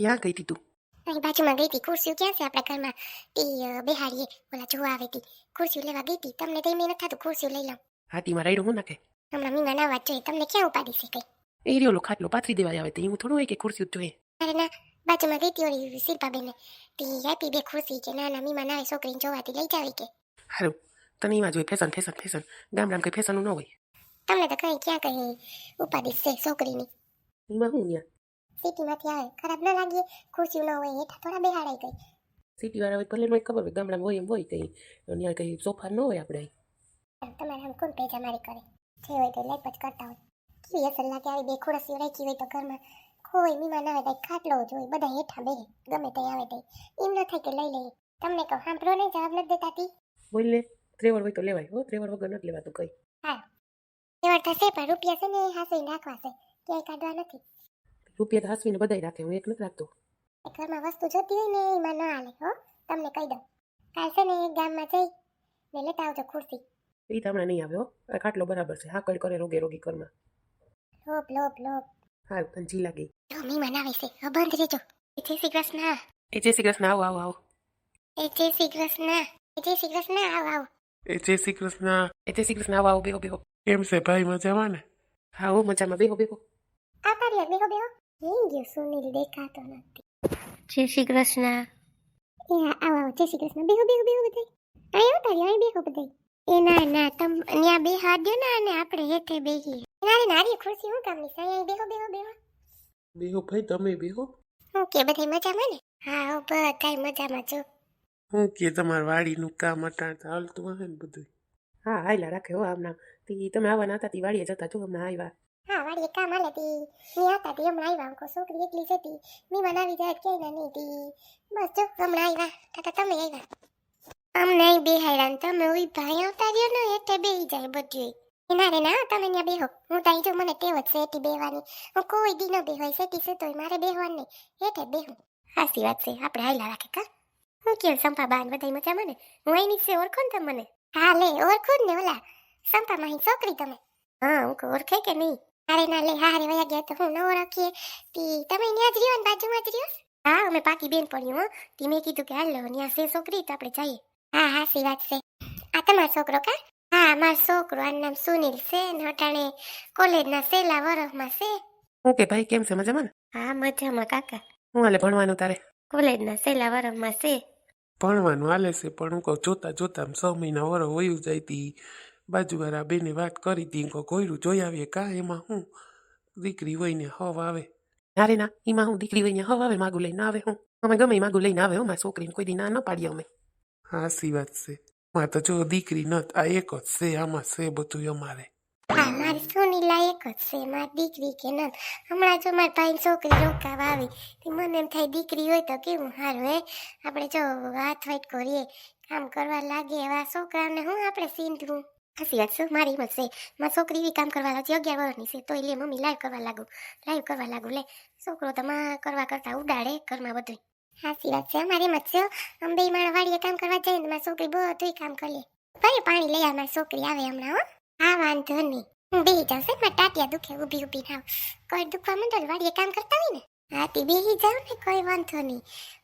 ક્યાં ગઈ હતી તું? અહીં બાજુમાં ગઈ હતી ખુરશીઓ ક્યાં છે આપણા ઘરમાં? અ, બેહાડીએ ઓલા જોવા આવી હતી ખુરશીઓ લેવા ગઈ હતી તમને તો મેં નથી થતું ખુરશીઓ લઈ લઉં હાથીમાં રાઈડો હું નાખે? હમણાં મીના ના વાત જોઈએ તમને ક્યાં ઉપાડી છે કઈ? એ રહ્યો ખાટલો પાથરી દેવા આવે તે. હું થોડું હોય કે ખુરશી જ જોઈએ? અરે ના બાજુમાં ગઈ હતી ઓલી શિલ્પાબેને. તે આપી બે ખુરશી કે ના ના મીમા ના છોકરીને જોવાથી લઈ જાવી કે? હારું. તને એમાં જોઈએ ફેશન ફેશન ફેશન ગામડામાં કઈ ફેશનનું ન હોય? તમને તો કઈ ક્યાં કઈ ઉપાડી છે છોકરીની? એમાં હું ત્યાં સિટીમાંથી આવે. ખરાબ ન લાગીએ ખુશી ન હોય હેઠા થોડા બેહાડાઈ ગઈ. સિટીવાળા હોય ભલે ન ખબર હોય ગામડામાં હોય એમ હોય કંઈ. ત્યાં કંઈ સોફા ન હોય આપણે. તમારે આમ કોણ પેજા મારી કરે? જે હોય તો લેપ જ કરતા હોય. કેવી અસર લાગે આવી બે ખુરશીઓ રાખી હોય તો ઘરમાં? કોઈ મીમા ના આવે તો ખાટલો જ હોય બધા હેઠા બે ગમે તે આવે તે. એમ ન થાય કે લઈ લઈએ તમને કહું સાંભળો નહીં જવાબ નથી દેતા તી. બોલ ત્રેવડ હોય તો લેવાય હો ત્રેવડ વગર નથી લેવાતું કંઈ. ત્રેવડ થશે પણ રૂપિયા છે ને એ હાસીને રાખવા છે. ક્યાંય કાઢવા નથી. રૂપિયા તો હાસવીને બધાય રાખે હું એક નથી રાખતો. ઘરમાં વસ્તુ જોતી હોય ને એમાં ના હાલે હો. તમને કહી દઉં. કાલ છે ને ગામમાં જઈ ને લેતા આવજો ખુરશી. એ તો હમણાં નહીં આવે હો. આ ખાટલો બરાબર છે. હા કઈ કરે રોગે રોગી ઘરમાં. લોપ લોપ લોપ હાલ તને જી લાગી. તો મી મનાવે છે અબંધ બંધ રહેજો. એ જય શ્રી કૃષ્ણ. એ જય શ્રી કૃષ્ણ આવો આવો આવો. એ જય શ્રી કૃષ્ણ. એ જય શ્રી કૃષ્ણ આવો આવો. એ જય શ્રી કૃષ્ણ. એ જય શ્રી કૃષ્ણ આવો આવો બેહો બેહો. કેમ છે ભાઈ મજામાં ને? હા હું મજામાં. બેહો બેહો. આ તારી બેહો બેહો. હિંગ ગયો સુનિલ દેખાતો નથી જય શ્રી કૃષ્ણ એ આવો આવ જય શ્રી કૃષ્ણ બેહો બેહો બેહો બધાય અહીં આવ તારી અહીં બેહો બધાય એ ના ના તમ ન્યા બે હાથ દો ને અને આપણે હેઠે બેહીએ નારી નારી ખુરશી હું કામની સાય અહીં બેહો બેહો બેહો બેહો ભાઈ તમે બેહો ઓકે કે બધાય મજામાં ને હા હો બધાય મજામાં જો ઓકે કે તમારા વાડીનું કામ અટાણ હાલતું હશે ને બધું હા હાલા રાખે હો આમના તી તમે આવવાના હતા તી વાડીએ જતા જો હમણાં આવ્યા હા વાળી કામ હાલે તી. ની હતા તી, હમણાં આવ્યા. અંકો છોકરી એકલી છે તી મીમાન આવી જાય ક્યાંય ના નહીં બસ જો, હમણાં આવ્યા. કાકા, તમે આવ્યા? અમને અહીં બે ને તમે ઓઈ ભાઈ આવતા રહ્યો ને, એટલે બેહી જાય બધું ના રે ના, તમે ત્યાં બેહો. હું ત્યાં જો, મને ટેવ જ એટી બેહવાની. હું કોઈ દી ન બેહોય સેટી છે તોય મારે બેહવાનું નહીં. એટલે બેહું. સાચી વાત છે, આપણે હાઈલા રાખે કા? હું કેમ સંપા બાન બધાય મજામાં ને હું અહીંની છે, ઓળખો ને તમને હા, લે, ઓળખો ને ઓલા. સંપા માહી છોકરી તમે? હા, હું ઓળખે કે નહીં? અરે ના લે હારે વયા ગયા તો હું ન ઓળખીએ તી તમે ત્યાં જ રહ્યો ને બાજુમાં જ રહ્યો? હા અમે પાકી બેન પડ્યું હો. તી મેં કીધું કે હાલ ત્યાં છે છોકરી તો આપણે જઈએ. હા હા સી વાત છે. આ તમારો છોકરો કા? હા મારો છોકરો આનું નામ સુનિલ છે ને હટાણે કોલેજના સેલા વરફમાં છે. હું કે ભાઈ કેમ છે? મજામાં હા મજામાં કાકા. હું હાલે ભણવાનું તારે? કોલેજના સેલા વરફમાં છે. ભણવાનું હાલે છે પણ હું કહું જોતા જોતા છ મહિના વરો વયું જાય તી. બાજુવાળા બેને વાત કરી કહું કોયરું જોઈ આવીએ કા? એમાં હું દીકરી હોયને હવ આવે. અરે ના એમાં હું દીકરી હોય હવે આવે માગું લઈને આવે હું. અમે ગમે માગું લઈને આવે હું મારા છોકરીને કોઈ દી ના ન પાડીએ અમે. હાસી વાત છે. માં તો જો દીકરી ન આ એક જ છે આમાં છે બધું અમારે. હા મારી સોની લાયક જ છે મારી દીકરી કે નથ હમણાં જો મારા ભાઈ છોકરી રોકાવા આવી તે મને એમ થાય દીકરી હોય તો કેવું સારું હે? આપણે જો હાથ વાઈટ કરીએ કામ કરવા લાગે એવા છોકરાને હું આપણે સીંધવું? હાસી વાત મારી હિંમત છે. મારી છોકરી બી કામ કરવા લાગી, અગિયાર વર્ષની છે, તો લે મમ્મી લાઈવ કરવા લાગુ. લાઈવ કરવા લાગુ લે. છોકરો તમા કરવા કરતા ઉડાડે ઘરમાં બધું હાસી વાત છે, અમારે હિંમત છે અમે બે માણા વાડીએ કામ કરવા જઈએ મારી છોકરી બધું કામ કરી લે ભલે પાણી લઈ આવે, મારી છોકરી આવે હમણાં, હો. હા, વાંધો નહીં. હું બેહી જાઉં છે મારા ટાટિયા દુખે, ઊભી ઊભી ના કોઈ દુખવા માંડે વાડીએ કામ કરતા હોય ને. હા, તે બેહી જાઉં ને, કોઈ વાંધો નહીં.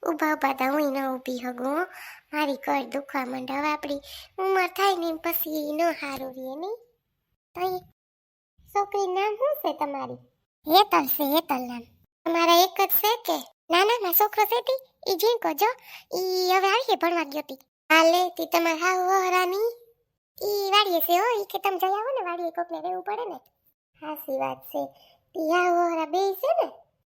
ઊભા ઊભા તો હું ન ઊભી હગું મારી કઈ દુખવા માંડે હવે આપણી ઉંમર થાય ને પછી ન સારું રહે નહીં તો એ છોકરી નામ શું છે તમારી? હેતલ છે, હેતલ તમારા એક જ છે કે? ના ના છોકરો છે તી. એ જીંકો જો ઈ હવે આવીએ ભણવા ગયો તી. હાલે, તી તમારા હાવ હરાની ઈ વાડીએ છે હો, ઈ કે તમે જઈ આવો ને, વાડીએ કોકને રહેવું પડે ને. હાસી વાત છે. ઈ હાવ હરા બે છે ને.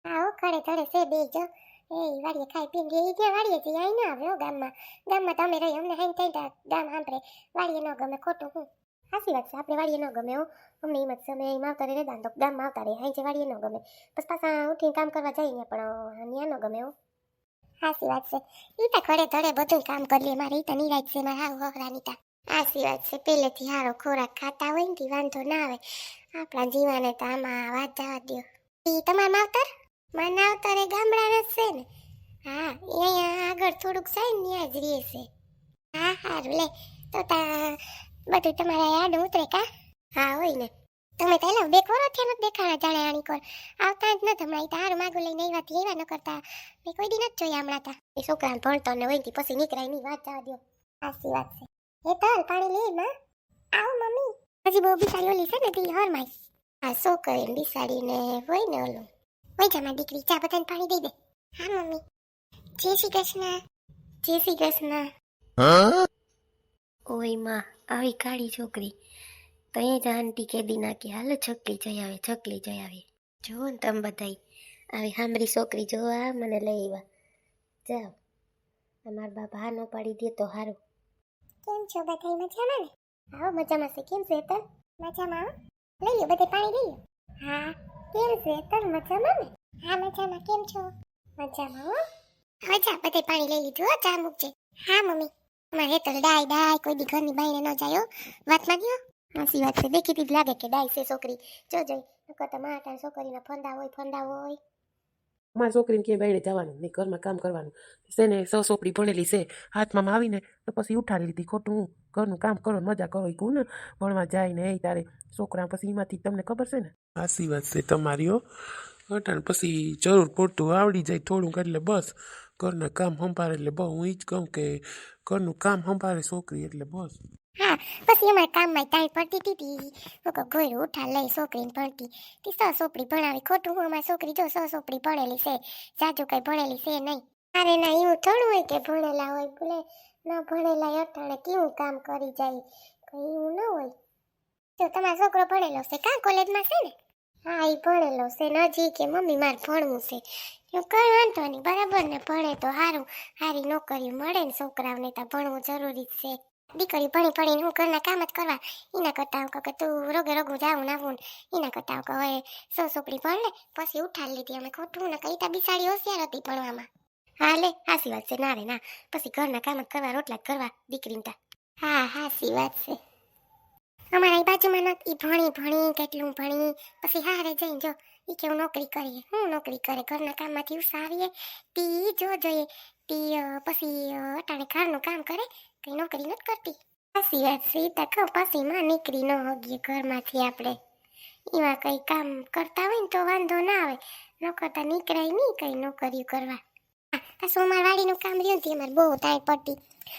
હો ખડે ધડે છે બે જો એ વાડીએ ખાઈ પીને ઈ ત્યાં વાડીએ જઈ આઈ ના આવ્યો ગામમાં. ગામમાં તમે રહી અમને હાઈ થઈ તા ગામ સાંભળે. વાડીએ ન ગમે ખોટું હું. સાચી વાત છે આપણે વાડીએ ન ગમે હો. અમને એમ જ છે અમે અહીં માવતારે રહેતા દાંતો ગામમાં આવતા રહે હાઈ જે વાડીએ ન ગમે. બસ પાછા ઉઠીને કામ કરવા જઈએ પણ ત્યાં ન ગમે હો. સાચી વાત છે. ઈ તો ઘરે ધડે બધું કામ કરી લે મારે ઈ તો નિરાજ છે મારા હાવ તા. સાચી વાત છે પહેલેથી સારો ખોરાક ખાતા હોય ને તી વાંધો ના આવે. આપણા જીવાને તો આમાં વાત જવા દો તમારા માવતર? મારા માવતરે એ ગામડાના જ છે ને હા ઈ અહીંયા આગળ થોડુંક છે ને જ રહેશે. હા સારું લે, તો તા, બધું તમારા યાદ ઉતરે કા? હા, હોય ને. તમે તો બે કોરો થયા નથી દેખાણા જાણે આણી કોર આવતા જ નથી હમણાં, ઈ માગું લઈને એવા થી એવા ન કરતા. મેં કોઈ દી નથી જોયા હમણાં તા. એ છોકરાને ભણતો ને હોય પછી નીકળાય નહીં, વાત જવા દો. સાચી વાત છે. એ તલ પાણી લે, માં. આવ, મમ્મી. હજી બહુ બિસાડી ઓલી છે ને તી હરમાઈ આ છોકરીને બિસાડીને હોય ને ઓલું. હોય જા દીકરી, ચા બધાને પાણી દઈ દે. હા, મમ્મી. જય શ્રી કૃષ્ણ. જય શ્રી કૃષ્ણ. ઓયમાં આવી કાળી છોકરી. તો એ જ આંટી કેદી નાખી હાલો છકલી જઈ આવે છકલી જઈ આવે. જુઓ ને તમે બધાય. આવી હામરી છોકરી જોવા મને લઈ આવ્યા જાઓ. અમારા બાપ હા ન પાડી દે તો સારું કેમ છો બધા મજામાં ને? આવો મજામાં છે. કેમ છે તર મજામાં લઈ લ્યો બધે પાણી લઈ લ્યો. હા કેમ છે તર મજામાં ને? હા મજામાં. કેમ છો? મજામાં હો. હવે જા બધે પાણી લઈ લીધું હો ચા મૂકજે. હા મમ્મી. મારે તો ડાય ડાય કોઈ દી ઘરની બાઈને ન જાયો વાત માંગ્યો હાસી વાત છે દેખીતી જ લાગે કે ડાય છે છોકરી. જો જોઈ નકર તો માટા છોકરીના ફંદા હોય ફંદા હોય. અમારી છોકરીને ક્યાંય બાયડે જવાનું નહીં ઘરમાં કામ કરવાનું. છે ને સો સોપડી ભણેલી છે હાથમાં આવીને તો પછી ઉઠાડી લીધી ખોટું. હું ઘરનું કામ કરો મજા કરો એ કહું ને ભણવા જાય ને એ તારે. છોકરા પછી એમાંથી તમને ખબર છે ને? સાચી વાત છે તમારી હો. અટાણ પછી જરૂર પડતું આવડી જાય થોડુંક એટલે બસ. ઘરના કામ સંભાળે એટલે બહુ હું એ જ કહું કે ઘરનું કામ સંભાળે છોકરી એટલે બસ હા પછી અમારા કામમાં ટાઈમ પડતી હતી હું કહું ગોયરું ઉઠા લઈ છોકરીને ભણતી તી સો સોપડી ભણાવી ખોટું હું અમારી છોકરી જો સો સોપડી ભણેલી છે જાજુ કઈ ભણેલી છે નહીં અરે ના એવું થોડું હોય કે ભણેલા હોય ભલે ન ભણેલા અટાણે કેવું કામ કરી જાય કઈ એવું ન હોય તો તમારો છોકરો ભણેલો છે કાં કોલેજમાં છે ને હા એ ભણેલો છે નજી કે મમ્મી મારે ભણવું છે હું કઈ વાંધો નહીં. બરાબર ને ભણે તો સારું સારી નોકરી મળે ને છોકરાઓને તો ભણવું જરૂરી જ છે. દીકરી ભણી ભણીને હું ઘરના કામ જ કરવા. એના કરતા હું કે તું રોગે રોગું જાવું ને આવું એના કરતા હું હવે સો છોકરી ભણને પછી ઉઠાડી લીધી. અમે ખોટું ને કઈ તા બિસાડી હોશિયાર હતી ભણવામાં. હા લે, હાસી વાત છે. ના રે, ના. પછી ઘરના કામ જ કરવા, રોટલા જ કરવા, દીકરીને હા, હાસી વાત છે. અમારા બાજુમાં નથી ભણી ભણી, કેટલું ભણી. પછી હારે જઈને જો ઈ કે હું નોકરી કરીએ, હું નોકરી કરે, ઘરના કામમાંથી ઉસાવીએ તી જો જોઈએ તી પછી અટાણે ઘરનું કામ કરે, કઈ નોકરી નથી કરતી. પછી વાત સીતા કહું પછી માં નીકળી ન હોગીએ ઘરમાંથી આપણે. એમાં કંઈ કામ કરતા હોય ને તો વાંધો ના આવે, ન કરતા નીકળાય નહીં કંઈ નોકરીઓ કરવા. પાછું અમારા વાડીનું કામ રહ્યું ને અમારે બહુ તાય પડતી.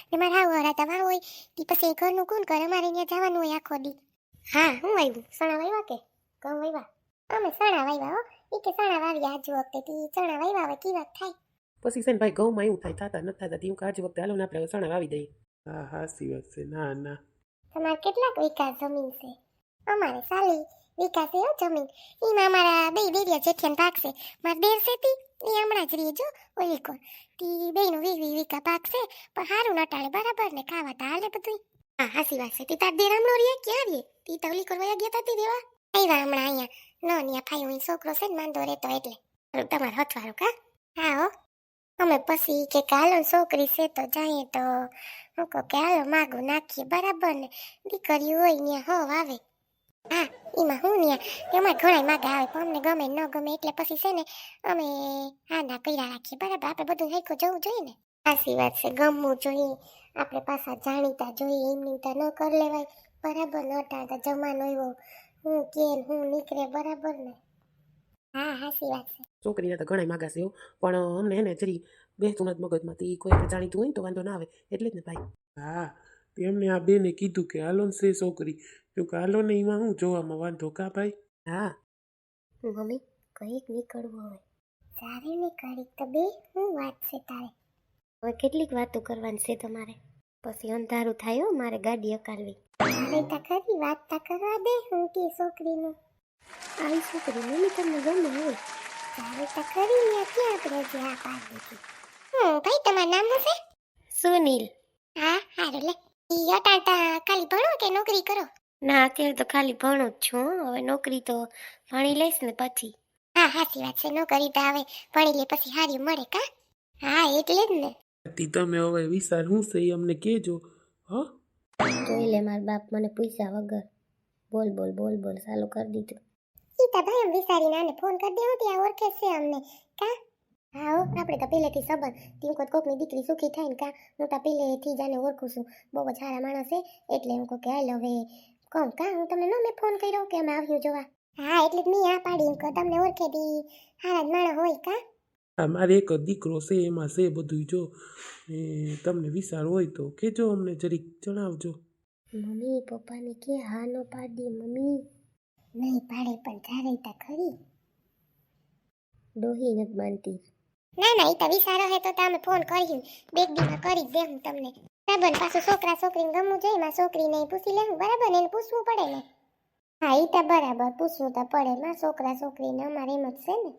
ને મારે આવું હરાતા વાળું હોય તે પછી ઘરનું કોણ કરે? અમારે અહીંયા જવાનું હોય આખો દી. હા, હું આવ્યું સણા વાવ્યા કે? કહું વાવ્યા અમે સણા વાવ્યા હો. એ કે સણા વાવ્યા આજ વખતે તી ચણા વાવ્યા હવે કી વાત થાય? પછી છે ને ભાઈ ઘઉંમાં એવું થાય થતા નથી થતા હું કાઢી વખતે હાલો ને આપણે સણા વાવી દઈએ. હા સાચી વાત છે. ના ના. તમારે કેટલાક વિકાસ જમીન છે? અમારે સાલી વિકાસ છે જમીન. એમાં અમારા બે બેરિયા જેઠિયાન પાક છે. મારા દેર છે તી. એ હમણાં જ રહી જો ઓલી કોણ? તી બેનું વીવી વિકા પાક છે પણ સારું નટાળે બરાબર ને ખાવા તો હાલે બધું હા હાસી વાત છે. તી તાર દેર હમણો રહે ક્યાં રે તી તો કરવા ગયા તા તી દેવા આવ્યા હમણાં અહીંયા. ન ભાઈ હું છોકરો છે ને માંદો રહેતો એટલે. તમારે હથવારું, કા? હા, હો. અમે પછી કે કાલો છોકરી છે તો જઈએ તો હું કહું કે હાલો, માગું નાખીએ, બરાબર ને? દીકરી હોય ને હવ આવે હા એમાં હું ને એમાં ઘણા માગા આવે, પણ અમને ગમે ન ગમે એટલે પછી છે ને, અમે હા ના કર્યા રાખીએ, બરાબર? આપણે બધું હેકો જવું જોઈએ ને? સાચી વાત છે, ગમવું જોઈએ. આપણે પાછા જાણીતા જોઈએ, એમની ન કરી લેવાય. બરાબર ન ટાળતા જમાનો એવો હું કેન હું નીકળે બરાબર ને. હા હાસી વાત છે. છોકરીને તો ઘણા માગા છે હો. પણ અમને એને જરી બેસતું નથી મગજમાંથી. કોઈ જાણીતું હોય ને તો વાંધો ના આવે. એટલે જ ને ભાઈ. હા તેમને આ બેને કીધું કે હાલો ને છે છોકરી. જો કે હાલો ને એમાં હું જોવામાં વાંધો કા ભાઈ? હા. મમ્મી કંઈક નીકળવું હવે. તારે ને કરી તો બે હું વાત છે તારે. હવે કેટલીક વાતો કરવાની છે તમારે? પછી અંધારું થાય હો મારે ગાડી અકાલવી તારે તા ખરી વાત તા કરવા દે હું કે છોકરીનું. આવી છોકરી મમ્મી તમને ગમે હોય. તારે તા ખરી ને ક્યાં આપણે જે આ પાડી દીધી? હું ભાઈ તમારું નામ શું છે? સુનિલ. હા હારું લે. ઈ અટાટા ખાલી ભણો કે નોકરી કરો? ના અત્યારે તો ખાલી ભણું જ છું હવે નોકરી તો ભણી લઈશ ને પછી. હા સાચી વાત છે નોકરી તો આવે ભણી લે પછી હારી મળે કા? હા એટલે જ ને. તી તમે હવે વિચાર હું છે એ અમને કહેજો હ? જોઈ લે માર બાપ મને પૂછ્યા વગર. બોલ બોલ બોલ બોલ ચાલુ કરી દીધું. ઈતા ભાઈ એમ વિચારીને આને ફોન કરી દેવો ત્યાં ઓળખે છે અમને. કા? હા હો આપણે તો પહેલેથી સબર તી કોક કોકની દીકરી સુખી થાય ને કા? હું તો પહેલેથી જ આને ઓળખું છું. બહુ જ સારા માણસ છે એટલે હું કહું કે હાલ હવે કહું કા હું તમને નો મેં ફોન કર્યો કે અમે આવ્યું જોવા? હા એટલે જ મેં આ પાડી કે તમને ઓળખે દી. હારા જ માણસ હોય કા? આ મારે એક દીકરો છે, એમાં છે બધું જો. એ તમને વિચાર હોય તો કહેજો અમને જરીક, જણાવજો. મમ્મી, પપ્પાને કે હા નો પાડી, મમ્મી. નહીં પાડે, પણ જારે તા ખરી. ડોહી નથી માનતી. ના ના એ તો વિચારો હે તો તમે ફોન કર્યું બે દીમાં કરી જ દેવું તમને. બરાબર ને પાછું છોકરા છોકરીને ગમવું જોઈએ માં છોકરીને પૂછી લેવું બરાબર? એને પૂછવું પડે ને. હા એ તો બરાબર, પૂછવું તો પડે. માં છોકરા છોકરીને અમારે એમ જ છે ને.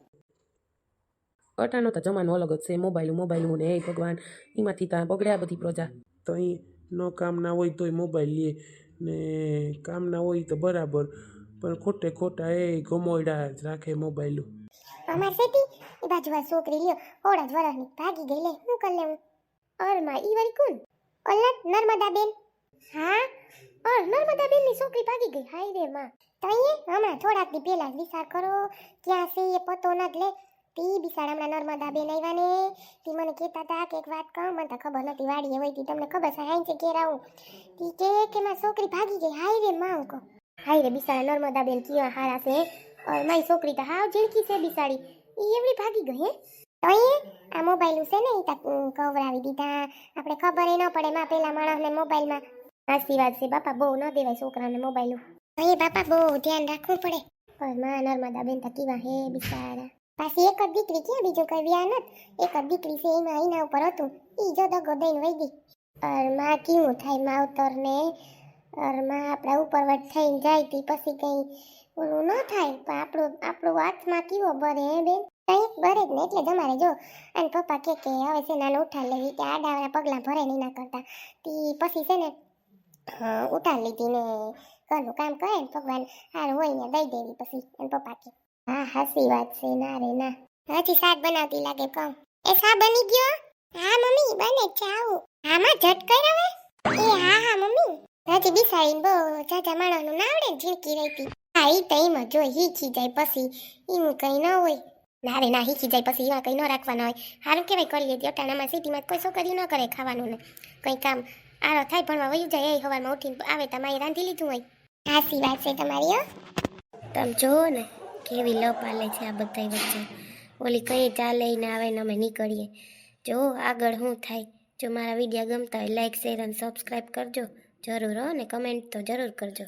અટાનો તો જમાનો અલગ જ છે. મોબાઈલ મોબાઈલ ને એ ભગવાન. એમાંથી ત્યાં બગડ્યા બધી પ્રજા. તો અહીં ન કામ ના હોય તોય મોબાઈલ લે. ને કામ ના હોય તો બરાબર. પણ ખોટે ખોટા એ ગમોયડા જ રાખે મોબાઈલ. અમાર સેટી એ બાજુ આ છોકરી લ્યો. ઓડા જ વરસની ભાગી ગઈ લે. શું કર લેવું? અરમાં ઈ વરી કોણ? અલટ નર્મદા બેન હા? અર નર્મદા બેનની છોકરી ભાગી ગઈ. હાય રે માં. તઈએ હમણાં થોડાક દી પહેલા જ વિચાર કરો. ક્યાં છે એ પતો ન લે. તી બિસાડામણા નર્મદા બેન આવ્યા ને તી મને કહેતા હતા કે એક વાત કહું, મને તો ખબર નથી વાડીએ હોય તી, તમને ખબર છે હાઈ છે ઘેર આવું. તી કે કે માં છોકરી ભાગી ગઈ, હાય રે માં કહો હાય રે બિસાડા નર્મદા બેન કેવા હારા છે. ઓર મારી છોકરી તો હાવ ઝીણકી છે બિસાડી. એ એવડી ભાગી ગઈ, હે? તો એ આ મોબાઈલ છે ને એ કવરાવી દીધા. આપણે ખબર ન પડે, માં પેલા માણસને મોબાઈલમાં. સાચી વાત છે, બાપા, બહુ ન દેવાય છોકરાને મોબાઈલ હે બાપા બહુ ધ્યાન રાખવું પડે. ઓરમાં નર્મદા બેન તો કેવા હે બિસાડા. પાછી એક જ દીકરી કે બીજું કઈ વ્યા નત એક જ દીકરી છે, એમાં એના ઉપર હતું. ઈ જો દગો દઈને વહી ગઈ. અરમાં કેવું થાય માવતર ને ઓરમાં આપણા ઉપરવટ થઈને જાય તી, પછી કઈ ઓલું ન થાય. પણ આપણું આપણું હાથમાં કેવો ભરે હે બેન? કઈ ભરે જ ને એટલે તમારે જો. અને પપ્પા કે કે હવે છે નાનો ઉઠાડ લેવી કે આડાવાળા પગલાં ભરે નહીં ના કરતા. તી પછી છે ને ઉઠાડ લીધી ને ઘરનું કામ કરે ને ભગવાન, હારું હોય ને દઈ દેવી પછી. અને પપ્પા કે હા હાસી વાત છે, ના રે, ના. હજી શાક બનાવતી લાગે કહું એ શા બની ગયો? હા, મમ્મી, બને છે, આવું. હામાં ઝટ કર હવે એ હા હા, મમ્મી. હજી બિસાડીને બહુ જાજા માણસનું ના આવડે ઝીણકી રહેતી. હા એ તો એમ જ હીખી જાય પછી. એવું કઈ ન હોય. ના રે, ના હીખી જાય પછી એમાં કઈ ન રાખવાના હોય. સારું કહેવાય કરી લેતી અટાણામાં સિટીમાં કોઈ છોકરી ન કરે ખાવાનું ને. કઈ કામ આરો થાય, ભણવા વયું જાય, એ હવામાં ઉઠીને આવે તમારે રાંધી લીધું હોય. હાસી વાત છે તમારી, હો. તમે જુઓ ને. કેવી લ પાલે છે આ બધા વચ્ચે. ઓલી કઈ ચાલે ને આવે ને અમે નીકળીએ. જો આગળ શું થાય, જો મારા વીડિયો ગમતા હોય લાઈક શેર અને સબસ્ક્રાઈબ કરજો. જરૂર હો ને કમેન્ટ તો જરૂર કરજો.